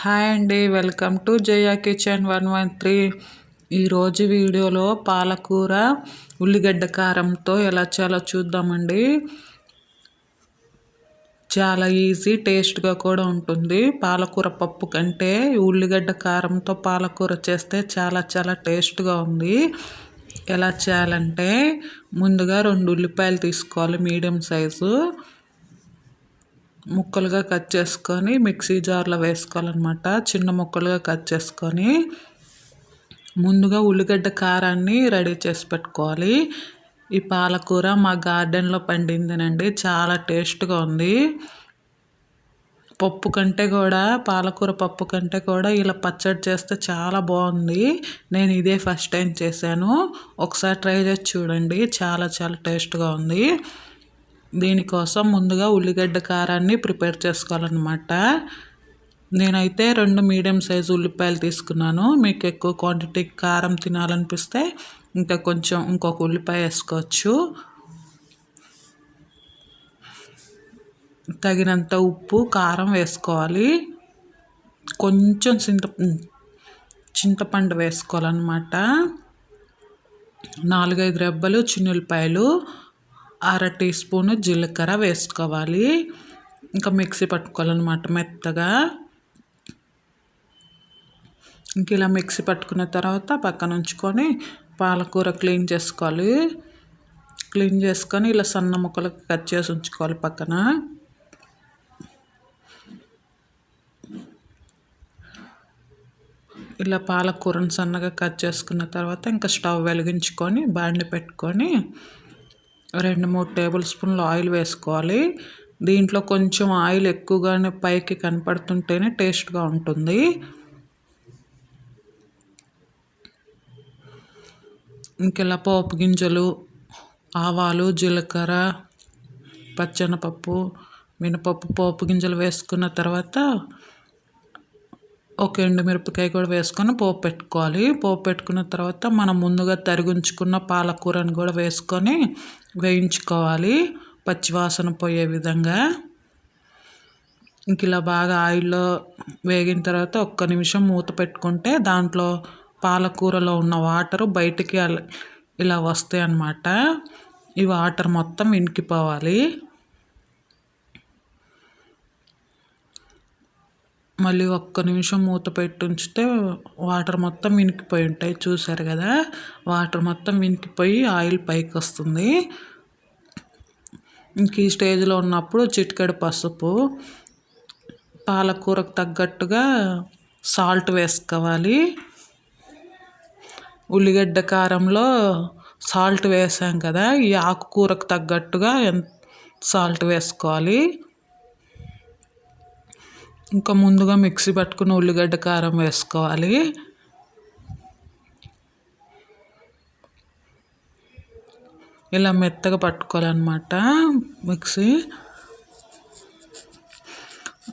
Hi అండి welcome to Jaya kitchen one one three. ఈరోజు వీడియోలో పాలకూర ఉల్లిగడ్డ కారంతో ఎలా చేయాలో చూద్దామండి. చాలా ఈజీ టేస్ట్గా కూడా ఉంటుంది. పాలకూర పప్పు కంటే ఉల్లిగడ్డ కారంతో పాలకూర చేస్తే చాలా చాలా టేస్ట్గా ఉంది. ఎలా చేయాలంటే ముందుగా రెండు ఉల్లిపాయలు తీసుకోవాలి మీడియం సైజు. ముక్కలుగా కట్ చేసుకొని మిక్సీ జార్లో వేసుకోవాలన్నమాట. చిన్న ముక్కలుగా కట్ చేసుకొని ముందుగా ఉల్లిగడ్డ కారాన్ని రెడీ చేసి పెట్టుకోవాలి. ఈ పాలకూర మా గార్డెన్లో పండిందినండి. చాలా టేస్ట్గా ఉంది. పప్పు కంటే కూడా పాలకూర పప్పు కంటే కూడా ఇలా పచ్చడి చేస్తే చాలా బాగుంది. నేను ఇదే ఫస్ట్ టైం చేశాను. ఒకసారి ట్రై చేసి చూడండి. చాలా చాలా టేస్ట్గా ఉంది. దీనికోసం ముందుగా ఉల్లిగడ్డ కారాన్ని ప్రిపేర్ చేసుకోవాలన్నమాట. నేనైతే రెండు మీడియం సైజు ఉల్లిపాయలు తీసుకున్నాను. మీకు ఎక్కువ క్వాంటిటీ కారం తినాలనిపిస్తే ఇంకా కొంచెం ఇంకొక ఉల్లిపాయ వేసుకోవచ్చు. తగినంత ఉప్పు కారం వేసుకోవాలి. కొంచెం చింత చింతపండు వేసుకోవాలన్నమాట. నాలుగైదు రెబ్బలు చిన్నులపాయలు అర టీ స్పూను జీలకర్ర వేసుకోవాలి. ఇంకా మిక్సీ పట్టుకోవాలన్నమాట మెత్తగా. ఇంక ఇలా మిక్సీ పట్టుకున్న తర్వాత పక్కన ఉంచుకొని పాలకూర క్లీన్ చేసుకోవాలి. క్లీన్ చేసుకొని ఇలా సన్న ముక్కలకు కట్ చేసి ఉంచుకోవాలి పక్కన. ఇలా పాలకూరను సన్నగా కట్ చేసుకున్న తర్వాత ఇంకా స్టవ్ వెలిగించుకొని బాండి పెట్టుకొని రెండు మూడు టేబుల్ స్పూన్లు ఆయిల్ వేసుకోవాలి. దీంట్లో కొంచెం ఆయిల్ ఎక్కువగానే పైకి కనపడుతుంటేనే టేస్ట్గా ఉంటుంది. ఇంకెలా పోపు గింజలు ఆవాలు జీలకర్ర పచ్చెనపప్పు మినపప్పు పోపు గింజలు వేసుకున్న తర్వాత ఒక ఎండుమిరపకాయ కూడా వేసుకొని పోపు పెట్టుకోవాలి. పోపు పెట్టుకున్న తర్వాత మనం ముందుగా తరిగించుకున్న పాలకూరని కూడా వేసుకొని వేయించుకోవాలి. పచ్చివాసన పోయే విధంగా. ఇంక ఇలా బాగా ఆయిల్లో వేగిన తర్వాత ఒక్క నిమిషం మూత పెట్టుకుంటే దాంట్లో పాలకూరలో ఉన్న వాటరు బయటికి ఇలా వస్తాయి అన్నమాట ఈ వాటర్ మొత్తం ఇంకిపోవాలి. మళ్ళీ ఒక్క నిమిషం మూత పెట్టి ఉంచితే వాటర్ మొత్తం వినికిపోయి ఉంటాయి. చూసారు కదా? వాటర్ మొత్తం వినికిపోయి ఆయిల్ పైకి వస్తుంది. ఇంక ఈ స్టేజ్లో ఉన్నప్పుడు చిటికెడు పసుపు పాలకూరకు తగ్గట్టుగా సాల్ట్ వేసుకోవాలి. ఉల్లిగడ్డ కారంలో సాల్ట్ వేసాం కదా? ఈ ఆకుకూరకు తగ్గట్టుగా సాల్ట్ వేసుకోవాలి. ఇంకా ముందుగా మిక్సీ పట్టుకుని ఉల్లిగడ్డ కారం వేసుకోవాలి. ఇలా మెత్తగా పట్టుకోవాలన్నమాట మిక్సీ.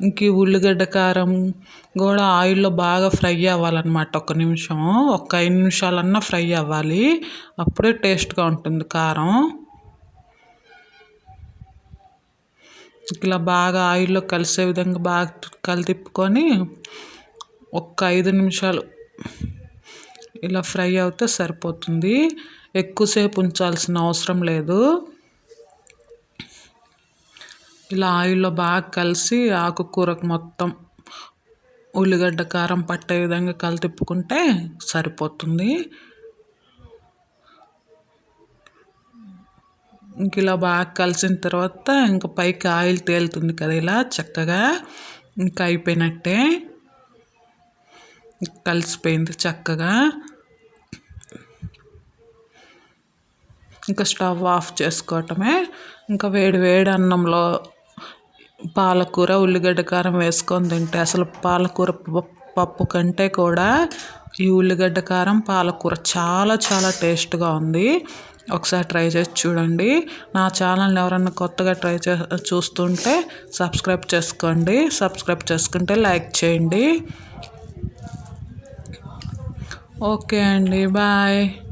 ఇంక ఉల్లిగడ్డ కారం కూడా ఆయిల్లో బాగా ఫ్రై అవ్వాలన్నమాట ఒక నిమిషం. ఒక ఐదు నిమిషాలన్నా ఫ్రై అవ్వాలి. అప్పుడే టేస్ట్గా ఉంటుంది కారం. ఇలా బాగా ఆయిల్లో కలిసే విధంగా బాగా కలితిప్పుకొని ఒక్క ఐదు నిమిషాలు ఇలా ఫ్రై అవుతే సరిపోతుంది. ఎక్కువసేపు ఉంచాల్సిన అవసరం లేదు. ఇలా ఆయిల్లో బాగా కలిసి ఆకుకూరకు మొత్తం ఉల్లిగడ్డ కారం పట్టే విధంగా కలితిప్పుకుంటే సరిపోతుంది. ఇంక ఇలా బాగా కలిసిన తర్వాత ఇంకా పైకి ఆయిల్ తేలుతుంది కదా ఇలా చక్కగా ఇంకా అయిపోయినట్టే కలిసిపోయింది చక్కగా. ఇంకా స్టవ్ ఆఫ్ చేసుకోవటమే. ఇంకా వేడి వేడి అన్నంలో పాలకూర ఉల్లిగడ్డ కారం వేసుకొని తింటే అసలు పాలకూర పప్పు కంటే కూడా ఈ ఉల్లిగడ్డ కారం పాలకూర చాలా చాలా టేస్ట్గా ఉంది. ఒకసారి ట్రై చేసి చూడండి. నా ఛానల్ని ఎవరన్నా కొత్తగా ట్రై చే చూస్తుంటే సబ్స్క్రైబ్ చేసుకోండి. సబ్స్క్రైబ్ చేసుకుంటే లైక్ చేయండి. ఓకే అండి. బాయ్.